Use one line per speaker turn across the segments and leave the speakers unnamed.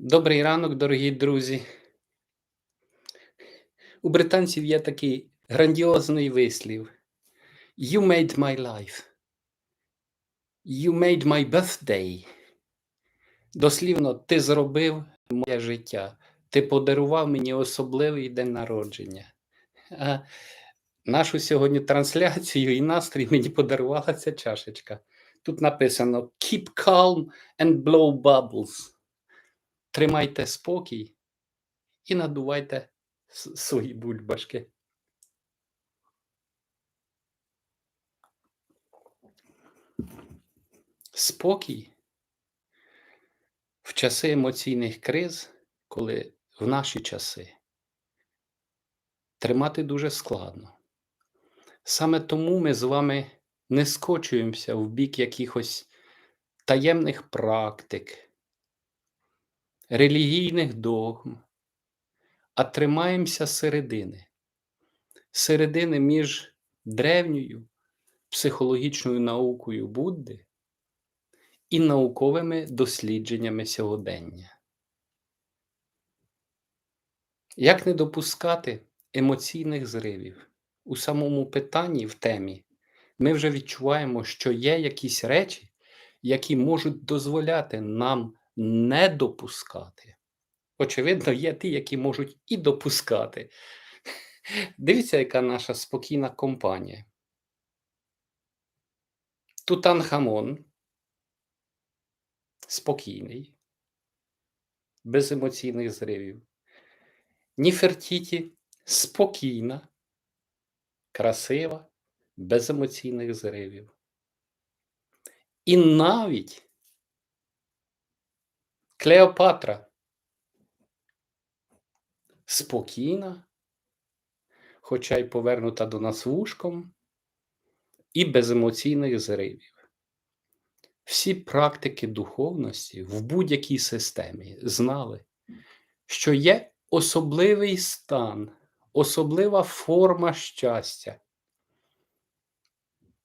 Добрий ранок, дорогі друзі. У британців є такий грандіозний вислів: You made my life. You made my birthday. Дослівно, ти зробив моє життя. Ти подарував мені особливий день народження. А нашу сьогодні трансляцію і настрій мені подарувала ця чашечка. Тут написано Keep calm and blow bubbles. Тримайте спокій і надувайте свої бульбашки. Спокій в часи емоційних криз, коли в наші часи тримати дуже складно. Саме тому ми з вами не скочуємося в бік якихось таємних практик, релігійних догм, а тримаємося середини. Середини між древньою психологічною наукою Будди і науковими дослідженнями сьогодення. Як не допускати емоційних зривів? У самому питанні в темі ми вже відчуваємо, що є якісь речі, які можуть дозволяти нам не допускати. Очевидно, є ті, які можуть і допускати. Дивіться, яка наша спокійна компанія. Тутанхамон спокійний, без емоційних зривів. Ніфертіті спокійна, красива, без емоційних зривів. І навіть Клеопатра спокійна, хоча й повернута до нас вушком, і без емоційних зривів. Всі практики духовності в будь-якій системі знали, що є особливий стан, особлива форма щастя,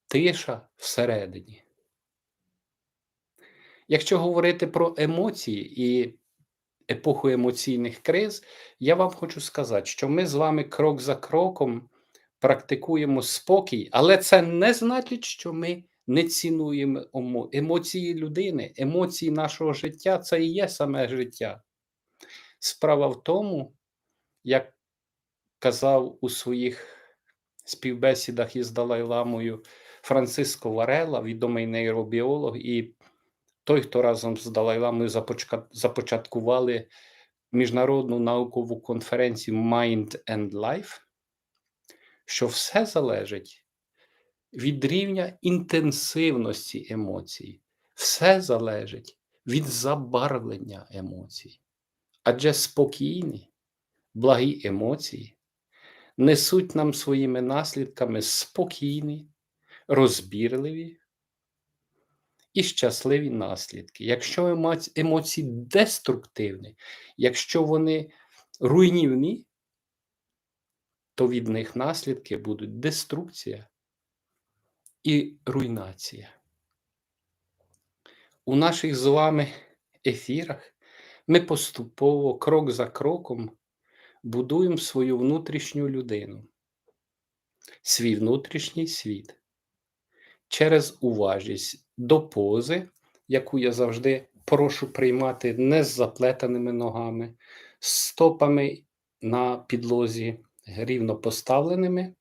тиша всередині. Якщо говорити про емоції і епоху емоційних криз, я вам хочу сказати, що ми з вами крок за кроком практикуємо спокій, але це не значить, що ми не цінуємо емоції людини, емоції нашого життя це і є саме життя. Справа в тому, як казав у своїх співбесідах із Далай-Ламою Франциско Варела, відомий нейробіолог, і той, хто разом з Далай-Ламою започаткували міжнародну наукову конференцію Mind and Life, що все залежить від рівня інтенсивності емоцій, все залежить від забарвлення емоцій. Адже спокійні, благі емоції несуть нам своїми наслідками спокійні, розбірливі і щасливі наслідки. Якщо емоції деструктивні, якщо вони руйнівні, то від них наслідки будуть деструкція і руйнація. У наших з вами ефірах ми поступово, крок за кроком, будуємо свою внутрішню людину, свій внутрішній світ через уважність до пози, яку я завжди прошу приймати не з заплетеними ногами, стопами на підлозі рівно поставленими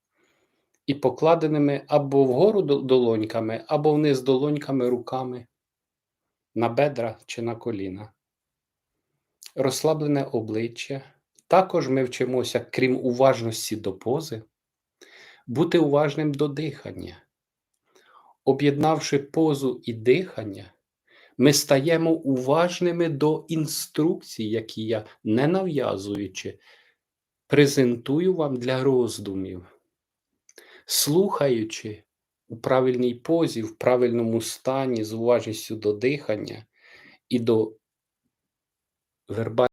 і покладеними або вгору долоньками, або вниз долоньками руками на бедра чи на коліна. Розслаблене обличчя. Також ми вчимося, крім уважності до пози, бути уважним до дихання. Об'єднавши позу і дихання, ми стаємо уважними до інструкцій, які я, не нав'язуючи, презентую вам для роздумів. Слухаючи у правильній позі, в правильному стані, з уважністю до дихання і до вербальної